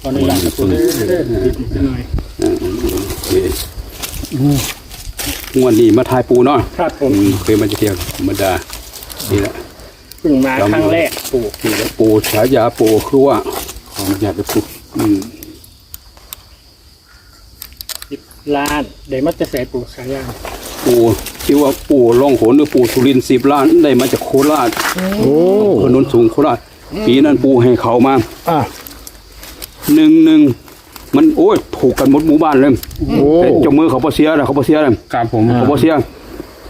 ขออนุญาตนะปูเด้อเด้อนิดหน่อยโอเคงวดนี้มาทายปูเนาะครับผมอืมเคยมาจะเที่ยวธรรมดานี่แหละเพิ่งมาครั้งแรกปูนี่แหละปูฉายาปูคือว่าขออนุญาตไปปูอืมสิบล้านเดี๋ยวมันจะใส่ปูสายยางปูชื่อว่าปูล่องหนหรือปูสุรินทร์สิบล้านได้มาจากโคราชโอ้ถนนสูงโคราชปีนั้นปูให้เขามาอะ หนึ่งหนึ่งมันโอ้ยถูกกันหมดหมู่บ้านเลยโอ้แต่เจ้ามือเขาพอเสียนะเขาพอเสียนะครับผมเขาพอเสีย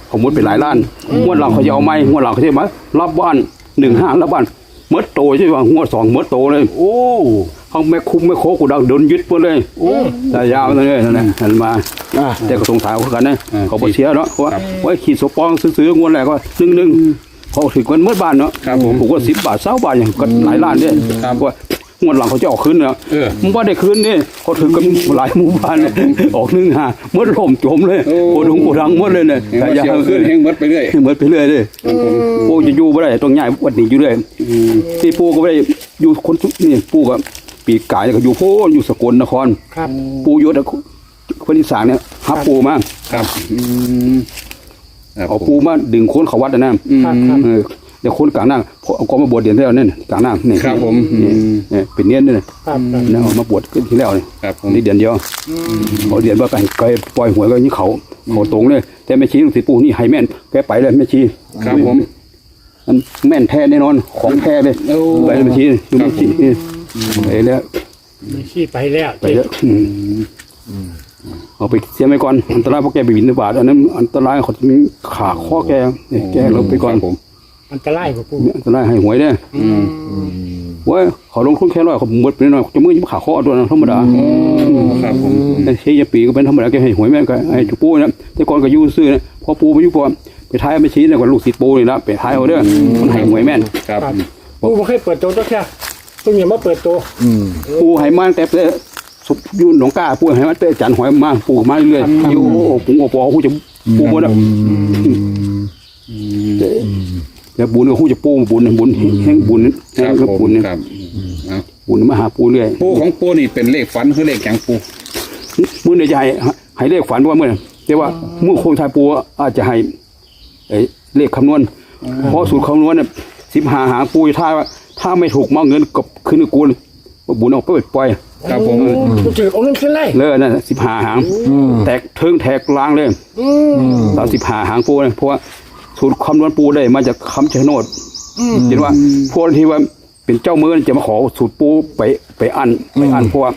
เขาหมดไปหลายล้านงวดหลังเขาจะเอาไหมงวดหลังเขาจะมารับบ้านหนึ่งห้ารับบ้านเมดโตใช่ป่ะงวดสองเมดโตเลย โอ้เขาไม่คุ้มไม่โคกูดังโดนยึดหมดเลยแต่ยาวนั่นเลยนั่นแหละหันมาอะแต่ก็สงสารเขากันนะเขาพอเสียเนาะเพราะว่าไว้ขีดสปองซื้อๆงวดแรกก็หนึ่งหนึ่งเขาถึงกันเมื่อบ้านเนาะครับผมผมก็สิบบาทเศร้าบาทอย่างก็หลายล้านเนี่ยครับว่า งวดหลังเขาจะออกคืนเนาะเออ มึงว่าได้คืนนี่เขาถึงกันหลายหมู่บ้านเลยออกหนึ่งห้าเมื่อล่มจมเลยโอ้โอ้ดุงโกดังหมดเลยเนี่ยเห็นว่าเสียวขึ้นแห้งหมดไปเรื่อยเหมือนไปเรื่อยเลยปูจะอยู่ไม่ได้ต้องย้ายวัดนี้อยู่เรื่อยที่ปูก็ไม่ได้อยู่คนทุกนี่ปูก็ปีกายก็อยู่โพนอยู่สกลนคร ครับปูยศอะคนที่สามเนี่ยฮับปูมาครับอืมครับเอาปูมาดึงโคนเขาวัดนะนะ ครับครับ เออ เดี๋ยวโคนกลางหน้าพอเอากองมาบวชเดือนที่แล้วเนี่ยกลางหน้านี่ครับผมอืนี่มนี่เป็นเนียนด้วยครับครับนะเอามาบวชขึ้นที่แล้วนี่ครับผมนี่เดือนเดียวเขาเดือนว่าไปไกลปล่อยหวยก็ยี่เขาเขาตรงเลย แต่แม่ชีลูกศิษย์ปูนี่ให้แม่นแกไปเลยแม่ชีครับผมมันแม่นแท้แน่นอนของแท้เลยโอ้ไปเลยแม่ชีอยู่ครัแม่บชีนี่ไปแล้วไม่ขี้ไปแล้วไปแล้วอืมเอาไปเสียไปก่อนอันตรายเพราะแกไปบินบาตอันนั้นอันตรายเขาจะมีขาข้อแกเนี่ยแกเราไปก่อนครับผม อันตรายกว่าปูอันตรายให้หวยเนี่ยอืมเว้ยเขาลงทุนแค่ร้อยเขาหมดไปหน่อยจะมือจะขาข้อตัวนั้นธรรมดาครับผมไอ้เชียปีก็เป็นธรรมดาแกให้หวยแม่งก็ไอ้จุปูนะแต่ก่อนก็อยูซื้อนะพอปูไปอยุปอไปท้ายไม่ชี้เนี่ยก็ลูกศิษย์ปูนี่ละไปท้ายเอาเด้อมันให้หวยแม่นครับครับปูไม่เคยเปิดตัวตัวแค่เพิ่งอย่ามาเปิดตัวอืมปูให้มาแต่แต่สุบอยูหนองกล้าปูให้มาแต่จันหอยมาปูมาเรื่อยๆอยู่โอ้โหปูโอปอหูจะปูหมดแล้ว แล้วบุญก็หูจะปูบุญบุญแห่งบุญคแห่รับงผบุญมครับเอาบุญมาหาปูเรื่อยปูของปูนี่เป็นเลขฝันคือเลขแข็งปูมื่อเดียวจะให้ให้เลขฝันว่าเมื่อแต่ว่าเมื่อคงทายปูอาจจะให้ไอ้เลขคำนวณเพราะสูตรคำนวณเนี่ยสิบหาหางปูถ้าว่าถ้าไม่ถูกมาเอาเงินกับคืนกูลบุญออกไปปล่อยครับผมปูถือองค์นั้นขึ้นเลยเลยนั่นสิบหาหางแตกเทิงแตกลางเลยสามสิบหาหางปูเนี่ยเพราะว่า สูตรคำนวณปูได้มาจากคำชะโนดเห็นว่าพวกที่ว่าเป็นเจ้ามือจะมาขอสูตรปูไปไปอันไปอันเพราะว่า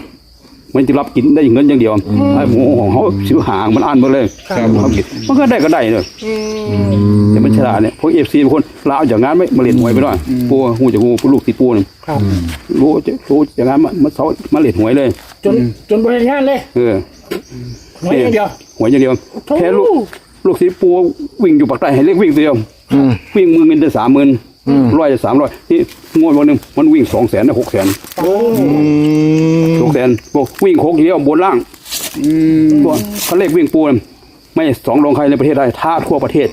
มันจะรับกินได้เงินอย่างเดียวไอ้หมูของเขาสิบหางมันอันหมดเลยเขากินมันก็ได้ก็ได้เลยแต่มันฉลาดเนี่ยพวกเอฟซีบางคนลาเอาอย่างนั้นไม่มาเล่นหวยไปด้วยปูหูจะหูลูกติดปูเนี่ยครับรู้จะรู้อย่างนั้นมามาเสามาเล่นหวยเลย จนจนบริงานเลยเออหวยอย่างเดียวหวยอย่างเดียวโถ่แค่ลูก ลูกศิษย์ปูวิ่งอยู่ปากใต้ให้เล็กวิ่งตัวเดียววิ่งมือเงินได้สามหมื่นร้อยจะสามร้อยนี่งวดวันหนึ่งมันวิ่งสองแสนนะหกแสนหกแสนบอกวิ่งโคกเดียวบนล่างตัวเขาเลขวิ่งปูน่ะไม่สองรองใครในประเทศไทยท่าทั่วประเทศ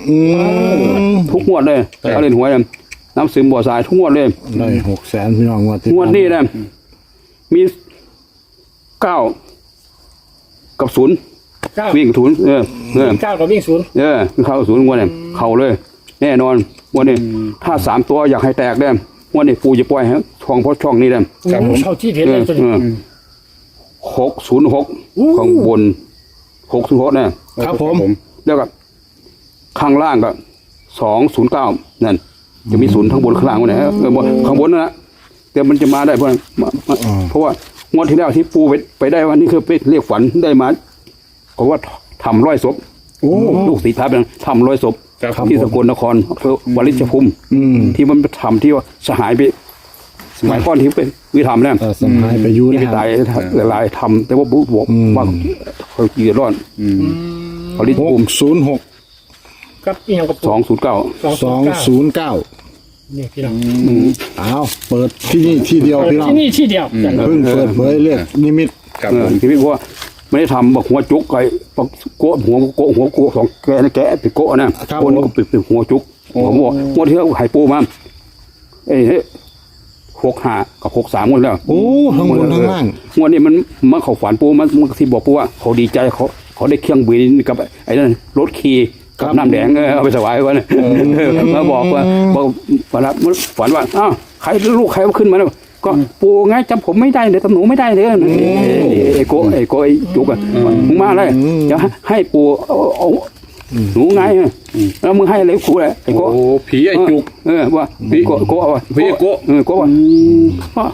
ทุกงวดเลยเขาเล่นหวยน่ะน้ำซึมบ่อทรายทุกงวดเลยได้หกแสนพี่น้องว่าที่งวดนี้นะมีเก้ากับศูนย์ เก้าวิ่งศูนย์เออเออเก้ากับวิ่งศูนย์เออเข้าศูนย์งวดเนี่ยเข้าเลย แน่นอนงวดนี้ถ้าสามตัวอยากให้แตกได้งวดนี้ปูจะปล่อยให้ช่องเพราะช่องนี้ได้ครับผมเข้าที่เห็นเอเลอยตัวเอนี้อหกศูนย์หกข้างบนหกศูนย์หกเนี่ยครับผมแล้วก็ข้างล่างก็สองศูนย์เก้านั่นจะมีศูนย์ข้างบนข้างล่างวันไหนเออบนข้างบนนั่นแหละแต่มันจะมาได้เพราะมามาเพราะว่างวดที่แล้วที่ปูไปไปได้วันนี้คือไปเรียกฝันได้มา เพราะว่าทำร้อยศพลูกศิษย์พระเป็นทำร้อยศพครับที่สกลนครอำเภอวลิชภูมิอืมที่มันทำที่ว่าสหายไปสมัยก้อนที่เป็นวิธรรมแล้วเออสมหายไปอยูที่นะไปครัตาบยหลายๆทำแต่ว่าบุบอกว่าเขาเกียรอดวลิชหภูกมิศูนย์หกกับอีกอย่างกับสองศูนย์เก้าสองศูนย์เก้านี่พี่น้องอ้าวเปิดที่นี่ที่เดียวพี่น้องที่นี่ที่เดียวเพิ่งเปิดเผยเรียกนิมิตครับเอผอมที่พี่ว่า ไม่ได้ทำบอกหัวจุกไอ้บอกโกะหัวโกะหัวโกะสองแกนะแกะติดโกะนะคนก็ปิดหัวจุกหัวหัวหัวที่เขาไห่ปูมาเอ้ยเฮ้ยหกห้ากับหกสามงวดแล้วโอ้ทั้งบนทั้งล่าง งวดนี้มันมาเขาฝันปูมันมันที่บอกปูว่าเขาดีใจเขาเขาได้เครื่องบินกับไอ้นั่นรถขี่กับน้ำแดงเออเอาไปถวายไวันมาบอกว่าบอกฝันว่าฝันว่าอ้าวใครลูกใครเอาขึ้นมาแล้ว ก็ปูไงจำผมไม่ได้เลยจำหนูไม่ได้เลยไอ้โกไอ้โกไอ้จุกอะมึงมาเลยจะให้ปูเอาเอาหนูไงแล้วมึงให้อะไรกูเลยไอ้โกโอ้ผีไอ้จุกเออว่าพี่โกโกว่าพี่โกเออโกว่าว่า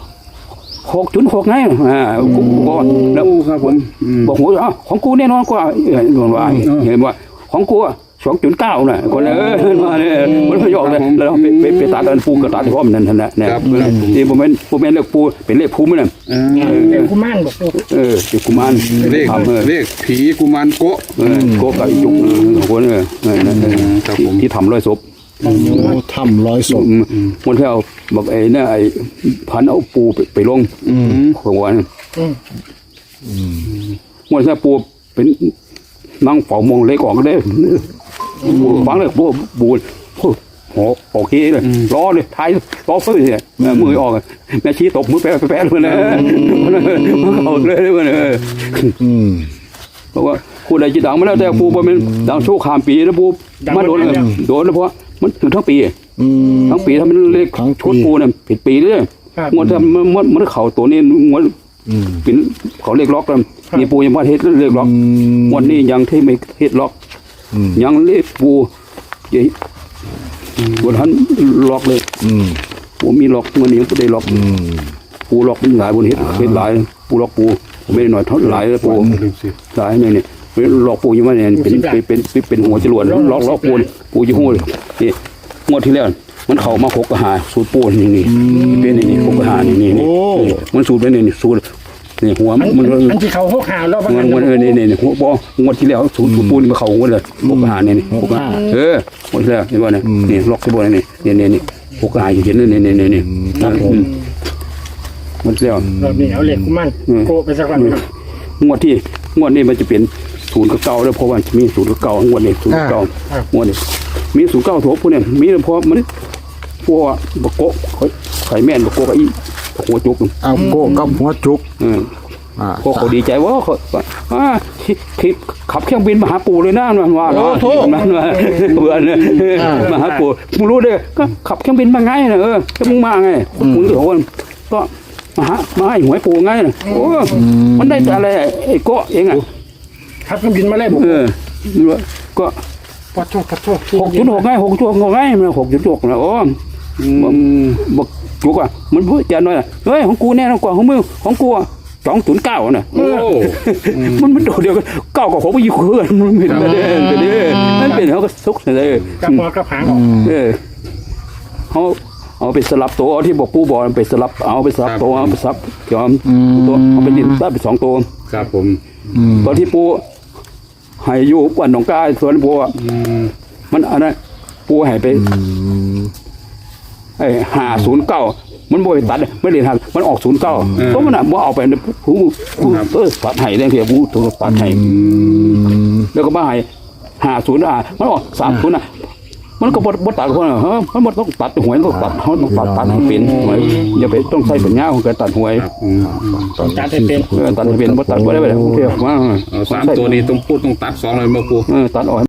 หกจุดหกไงอ่าโกโกว่าแล้วครับผมอืมบอกหัวอ้าวของกูแน่นอนกว่าเออโดนว่า เห็นว่าของกู สองจุดเก้าน่ะคนเออมาเนี่ยมันพยอกเลยแล้วไปไปไปตัดอันปูกับตัดพร้อมนั่นนั่นแหละเนี่ยนี่ผมเป็นผมเป็นเลขปูเป็นเลขภูมินั่นอ่าเด็กกุมารบอกปูเออเป็นกุมารเลขทำเออเลขผีกุมารโกะเออโกกับจุกคนเออนั่นนั่นครับผมที่ทำร้อยศพโอ้ถ้ำร้อยศพมันที่เอาบอกไอ้เนี่ยไอ้พันเอาปูไปไปลงของวันมันที่ปูเป็นนั่งเฝ้ามองเล็กออกได้ ฟังเลยปูปูโหโอเคเลยรอเลยท้ายรอฟื้นเนี่ยมือออกแม่ชี้ตบมือแปะแปะเลยนะเอาเลยเลยอืมเพราะว่าผู้ใดจะดังมาแล้วแต่ปูมันดังโชคขามปีนะปูมาโดนโดนนะเพราะมันถึงทั้งปีอืมทั้งปีถ้ามันเลขทั้งปีชุดปูเนี่ยผิดปีเลยครับงวดถ้ามันมันมันเข่าตัวนี้งวดอืมเป็นเขาเลขล็อกกันนี่ปูยังมาเฮ็ดเลขล็อกอืมงวดนี้ยังที่ไม่เฮ็ดล็อกอืม ยังเลขปูยังบนทันล็อกเลยอืมปูมีล็อกงวดนี้ก็ได้ล็อกอืมปูล็อกเป็นหลายบนเฮ็ดเฮ็ดหลาย ปูล็อกปูไม่ได้หน่อยเท่าหลายเลยปูหลายเนี่ยเนี่ยล็อกปูยังว่าเนี่ยเป็นเป็นเป็นเป็นเป็นหัวจรวดล็อกล็อกปูนปูจะหูนี่งวดที่แล้วมันเข้ามาหกกระหาสูตรปูนี่นี่เป็นนี่นี่หกกระหานี่นี่นี่โอ้มันสูตรเป็นนี่นี่สูตร นี่หัวอันมันมันอันที่เขาหกหาแล้วบางมัอันนมันเออนี่นี่นี่หัวบองวดที่แล้วสูตรสูตรปูนมาเข้างวดเลยหกกระหานี่นี่หกกระหาเอองวดที่แล้วนี่ว่าเนี่ยนี่ล็อกที่บนนี่นี่นี่นี่หกกระหาอยู่เห็นนี่นี่นี่นี่ครับผมงวดที่แล้วรอบนี้เอาเหล็กกุมารโกไปสักวันหนึ่งงวดที่งวดนี้มันจะเป็นศูนย์กับเก้าแล้วเพราะว่ามีศูนย์กับเก้างวดนี้ศูนย์กับเก้างวดนี้มีศูนย์เก้าถั่วพวกเนี่ยมีเพราะมันพวกบกโกะไข่แม่นบกโกะกับอี หัวจุกเอาโกะกับหัวจุกอืมอ่าพวกเขาดีใจว่าเขาอ่าที่ที่ขับเครื่องบินมาหาปู่เลยนะมันว่าเนาะนั่นว่าเบื่อเนี่ยมาหาปู่มึงรู้เด้อก็ขับเครื่องบินมาไงนะเออจะมึงมาไงมึงก็บอกว่าก็มาหามาให้หวยปู่ไงนะโอ้มันได้แต่อะไรไอ้โกะเองอะครับเครื่องบินมาเลยบอกเออก็ขอโทษขอโทษหกจุดหกไงหกจุดหกไงมันหกจุดหกนะโอ้ บอกจุกอะมันพูดจานหน่อยเฮ้ยของกูแน่นอนกว่าของมึงของกูสองศูนย์เก้าน่ะโอ้มันมันโดดเดียวกันเก้ากับหกไปอยู่เพื่อนมันเป็นไปได้ไปได้นั่นเป็นเขาก็ซุกเลยกับหัวกับหางออกเออเขาเอาไปสลับตัวเอาที่บอกกูบอกไปสลับเอาไปสลับตัวเอาไปสลับเกี่ยวตัวเอาไปดินได้ไปสองตัวครับผมตอนที่ปูให้อยู่กวนหนองกายสวนปูอะอืมมันอันนั้นปูให้ไป ไอ้ห้าศูนย์เก้ามันบ่ไปตัดไม่เรียนหักมันออกศูนย์เก้าเพราะมันอะบ่เอาไปผู้ผู้เออตัดให้ได้เพียงผู้ถูกตัดให้แล้วก็มาให้ห้าศูนย์อะมันออกสามศูนย์อะมันก็บ่บ่ตัดคนอะเฮ้ยมันบ่ต้องตัดหวยต้องตัดเขาต้องตัดตัดให้เป็นหวยอย่าไปต้องใช้ปัญญาของการตัดหวยอืมอืมต้องการให้เป็นเออตัดให้เป็นบ่ตัดบ่ได้ไปเที่ยวมาเอาสามตัวนี้ต้องพูดต้องตัดสองเลยมาปูเออตัดออก